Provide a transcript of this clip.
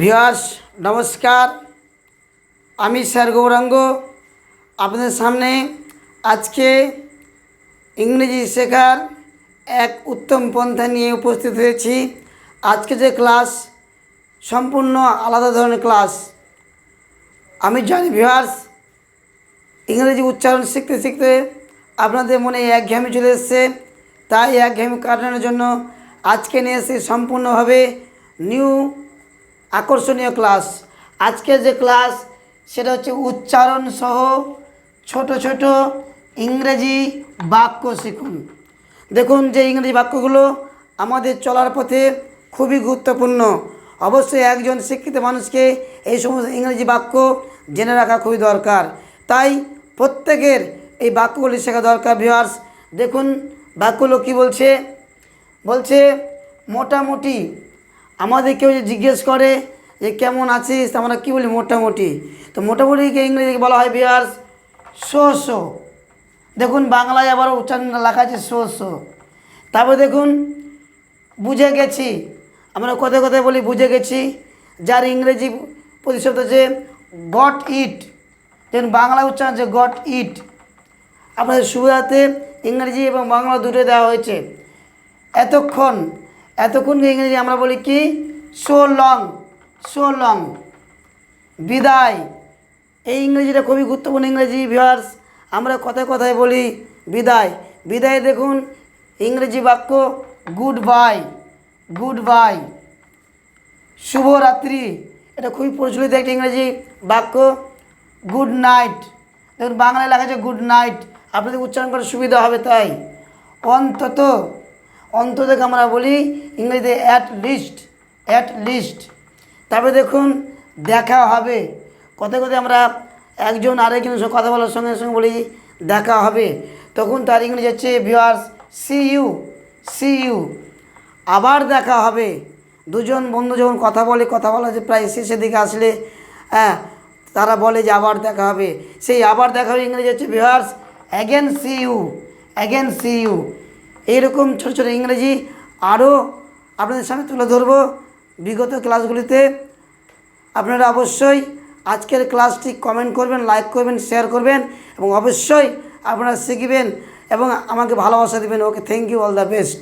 Viewers নমস্কার। আমি sir Gauranga. আপনাদের সামনে আজকে ইংরেজি শেখার এক উত্তম পন্থা নিয়ে উপস্থিত হয়েছি। আজকে যে ক্লাস, সম্পূর্ণ আলাদা ধরনের ক্লাস। আমি জানি ভিওয়ার্স ইংরেজি উচ্চারণ শিখতে শিখতে আপনাদের মনে একঘেয়েমি চলে এসছে। তাই একঘেয়েমি কাটানোর জন্য আজকে নিয়ে এসেছি সম্পূর্ণভাবে নিউ আকর্ষণীয় ক্লাস। আজকে যে ক্লাস, সেটা হচ্ছে উচ্চারণ সহ ছোট ছোট ইংরেজি বাক্য শিখুন। দেখুন যে ইংরেজি বাক্যগুলো আমাদের চলার পথে খুবই গুরুত্বপূর্ণ। অবশ্যই একজন শিক্ষিত মানুষকে এই সমস্ত ইংরেজি বাক্য জেনে রাখা খুবই দরকার। তাই প্রত্যেকের এই বাক্যগুলি শেখা দরকার ভিওয়ার্স দেখুন বাক্যগুলো কী বলছে? বলছে, মোটামুটি আমাদের কেউ যে জিজ্ঞেস করে যে কেমন আছিস আমরা কী বলি? মোটামুটি। তো মোটামুটিকে ইংরেজি বলা হয় বিয়ার্স শো শো দেখুন, বাংলায় আবার উচ্চারণ লেখা আছে শো শো তারপর দেখুন, বুঝে গেছি। আমরা কথায় কথায় বলি বুঝে গেছি। যার ইংরেজি প্রতিশব্দ হচ্ছে গট ইট। দেখুন বাংলা উচ্চারণ আছে গট ইট। আপনাদের সুবিধাতে ইংরেজি এবং বাংলা দুটো দেওয়া হয়েছে। এতক্ষণ এতক্ষণকে ইংরেজি আমরা বলি কি? সো লং সো লং বিদায়। এই ইংরেজিটা খুবই গুরুত্বপূর্ণ ইংরেজি ভিউয়ার্স। আমরা কথায় কথায় বলি বিদায়। বিদায় দেখুন, ইংরেজি বাক্য গুড বাই গুড বাই শুভরাত্রি। এটা খুবই প্রচলিত একটা ইংরেজি বাক্য গুড নাইট দেখুন, বাংলায় লেখা আছে গুড নাইট আপনাদের উচ্চারণ করার সুবিধা হবে তাই। অন্তত অন্তত আমরা বলি ইংরেজিতে অ্যাট লিস্ট অ্যাট লিস্ট তারপরে দেখুন, দেখা হবে। কথায় কথায় আমরা একজন আরেকজনের সঙ্গে কথা বলার সঙ্গে সঙ্গে বলি, দেখা হবে। তখন তার ইংরেজি হচ্ছে viewers see you see you আবার দেখা হবে। দুজন বন্ধু যখন কথা বলে, কথা বলা যে প্রায় শেষের দিকে আসলে হ্যাঁ তারা বলে যে আবার দেখা হবে। সেই আবার দেখা হবে ইংরেজি হচ্ছে viewers again see you again see you এইরকম ছোট ছোটো ইংরেজি আরও আপনাদের সামনে তুলে ধরব। বিগত ক্লাসগুলিতে আপনারা অবশ্যই আজকের ক্লাসটি কমেন্ট করবেন, লাইক করবেন, শেয়ার করবেন এবং অবশ্যই আপনারা শিখবেন এবং আমাকে ভালোবাসা দেবেন। Okay, thank you, all the best.